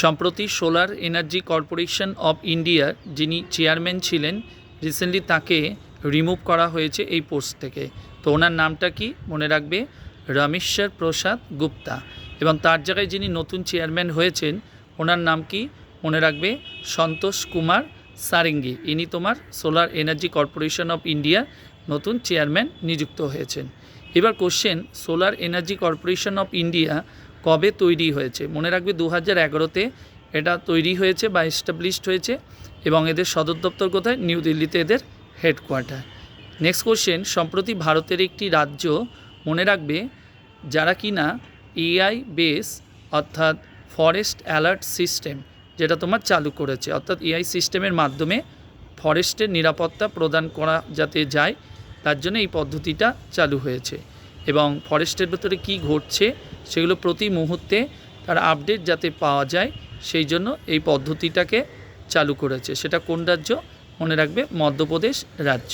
সম্প্রতি solar energy corporation of ইন্ডিয়ার যিনি চেয়ারম্যান ছিলেন, রিসেন্টলি তাকে রিমুভ করা হয়েছে এই পোস্ট থেকে। তো ওনার নামটা কি? মনে রাখবে? রমেশ্বর প্রসাদ গুপ্তা। এবং তার জায়গায় যিনি নতুন চেয়ারম্যান হয়েছেন, ওনার নাম কি? মনে রাখবে? সন্তোষ কুমার সারেঙ্গি। ইনি তোমার solar energy corporation of India নতুন চেয়ারম্যান নিযুক্ত হয়েছেন। এবার question solar energy corporation of India কবে তৈরি হয়েছে? মনে রাখবে দু হাজার এগারোতে এটা তৈরি হয়েছে বা এস্টাবলিশড হয়েছে এবং এদের সদর দপ্তর কোথায়? নিউ দিল্লিতে এদের হেডকোয়ার্টার নেক্সট কোশ্চেন সম্প্রতি ভারতের একটি রাজ্য মনে রাখবে যারা কিনা এআই বেস অর্থাৎ ফরেস্ট অ্যালার্ট সিস্টেম যেটা তোমার চালু করেছে, অর্থাৎ এআই সিস্টেমের মাধ্যমে ফরেস্টের নিরাপত্তা প্রদান করা যাতে যায়, তার জন্য এই পদ্ধতিটা চালু হয়েছে। এবং ফরেস্টের ভেতরে কী ঘটছে সেগুলো প্রতি মুহূর্তে তার আপডেট যাতে পাওয়া যায়, সেই জন্য এই পদ্ধতিটাকে চালু করেছে। সেটা কোন রাজ্য? মনে রাখবে মধ্যপ্রদেশ রাজ্য।